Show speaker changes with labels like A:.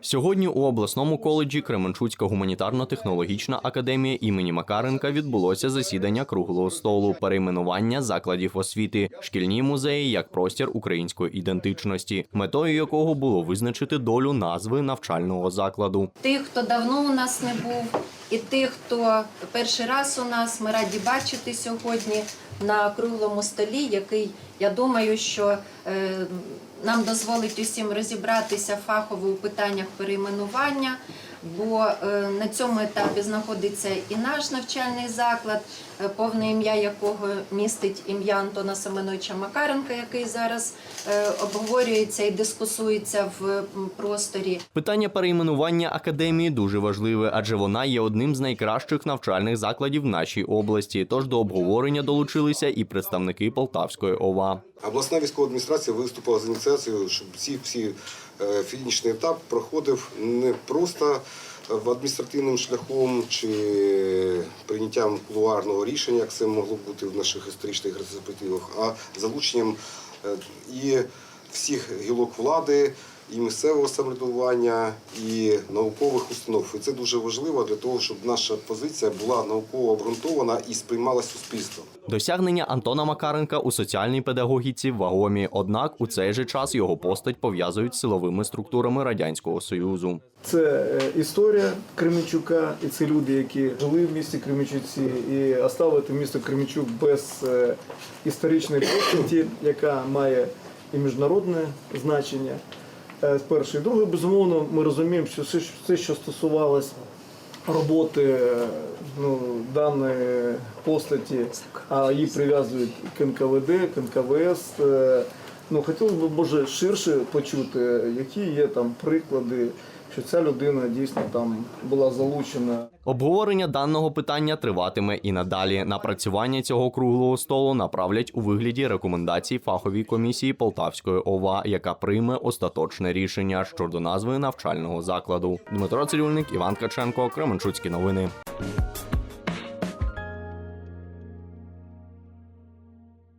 A: Сьогодні у обласному коледжі Кременчуцька гуманітарно-технологічна академія імені Макаренка відбулося засідання круглого столу, перейменування закладів освіти, шкільні музеї як простір української ідентичності, метою якого було визначити долю назви навчального закладу.
B: Тих, хто давно у нас не був, і тих, хто перший раз у нас, ми раді бачити сьогодні на круглому столі, який я думаю, що е, нам дозволить усім розібратися фахово у питаннях перейменування. Бо е, на цьому етапі знаходиться і наш навчальний заклад, е, повне ім'я якого містить ім'я Антона Семеновича Макаренка, який зараз е, обговорюється і дискусується в просторі.
A: Питання перейменування академії дуже важливе, адже вона є одним з найкращих навчальних закладів в нашій області. Тож до обговорення долучилися і представники Полтавської ОВА.
C: Обласна військова адміністрація виступила з ініціацією, щоб всі е, фінішний етап проходив не просто в адміністративним шляхом чи прийняттям кулуарного рішення, як це могло бути в наших історичних ретроспективах, а залученням е, і всіх гілок влади, і місцевого самоврядування, і наукових установ. І це дуже важливо для того, щоб наша позиція була науково обґрунтована і сприймалась суспільством.
A: Досягнення Антона Макаренка у соціальній педагогіці вагомі, однак у цей же час його постать пов'язують з силовими структурами радянського союзу.
D: Це е, історія Кременчука, і це люди, які жили в місті Кременчуці, і оставити місто Кременчук без е, історичної постаті, яка має і міжнародне значення. Е, Перше і друге, безумовно, ми розуміємо, що все, все, що стосувалось роботи е, ну, даної постаті, а її прив'язують к НКВД, к НКВС. Ну, хотілося б, може, ширше почути, які є там приклади, що ця людина дійсно там була залучена
A: Обговорення даного питання триватиме і надалі. Напрацювання цього круглого столу направлять у вигляді рекомендацій фаховій комісії Полтавської ОВА, яка прийме остаточне рішення щодо назви навчального закладу. Дмитро Цирюльник, Іван Каченко, Кременчуцькі новини.